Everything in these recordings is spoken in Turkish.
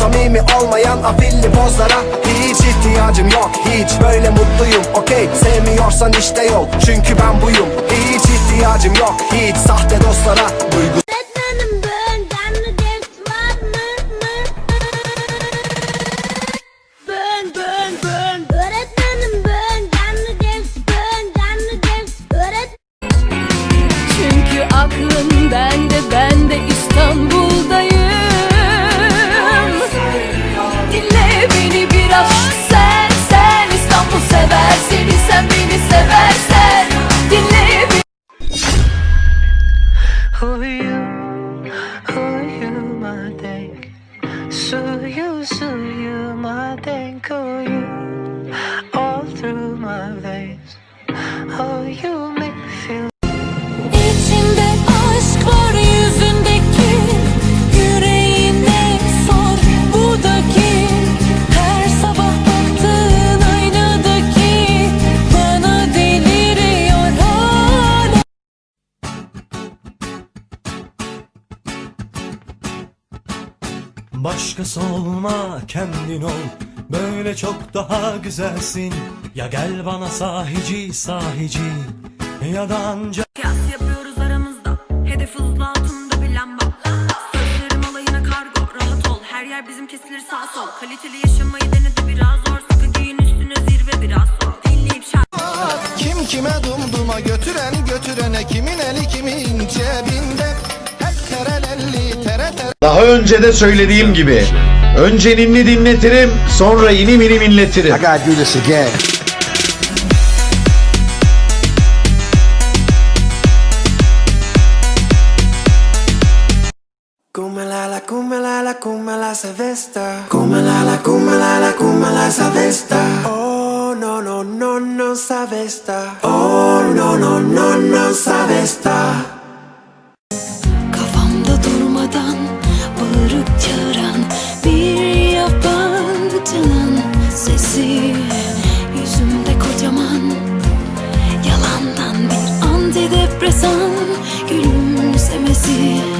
Samimi olmayan afilli pozlara Hiç ihtiyacım yok hiç. Böyle mutluyum okey. Sevmiyorsan işte yol çünkü ben buyum. Hiç ihtiyacım yok hiç. Sahte dostlara duygu Çünkü aklım ben are you? All through my veins. Oh, you make me feel. Aşk var yüzündeki Yüreğine sor bu da kim Her sabah baktığın aynadaki Bana deliriyor hala Başkası olma kendin ol Böyle çok daha güzelsin. Ya gel bana sahici sahici. Ya da ancak Kıyas yapıyoruz aramızda. Hedef hızlı altında bir lamba. Sözlerim alayına kargo. Rahat ol. Her yer bizim kesilir sağ sol. Kaliteli yaşamayı denedi biraz zor. Sıkı giyin üstüne zirve biraz sol Dinleyip şarkı Kim kime dumduma götüren götürene kimin eli kimin Daha önce de söylediğim gibi önce ninni dinletirim sonra inim inim inletirim. gotta do this again. Come la la, come la la, come la se vesta Come la la, come la la, come la se vesta Oh no no no no sa vesta Oh no no no no sa antidepresan gülümsemesi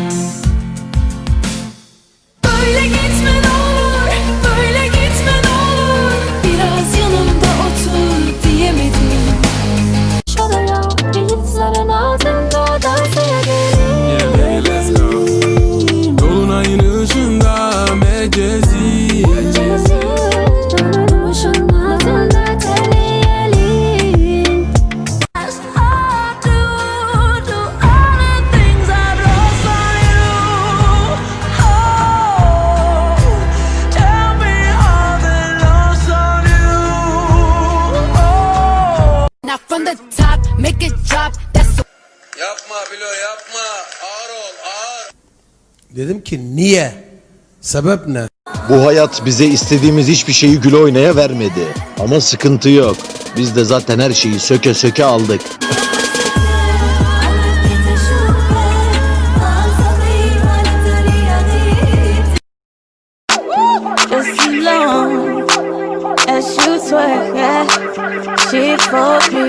the top, make it drop. That's Yapma Bilo yapma ağır ol ağır Dedim ki niye? Sebep ne? Bu hayat bize istediğimiz hiçbir şeyi gül oynaya vermedi. Ama sıkıntı yok. Biz de zaten her şeyi söke söke aldık. Just as long as you twerk, yeah, she for me.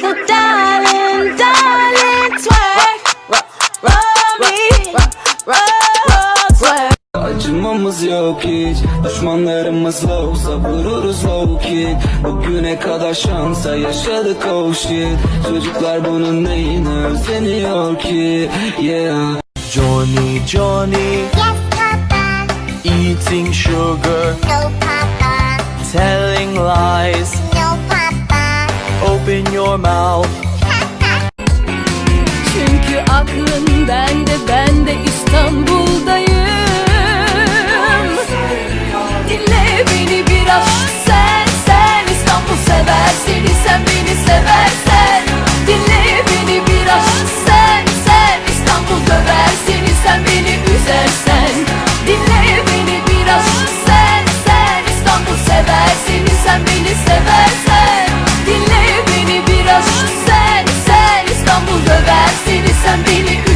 So darling, darling, twerk, roll me, roll, twerk. Acımamız yok hiç Düşmanlarımızla olsa vururuz low kick Bugüne kadar şansa yaşadık oh shit. Çocuklar bunun neyine özeniyor ki? Yeah. Johnny Johnny. Eating sugar. No your Çünkü aklın bende ben de İstanbul'dayım beni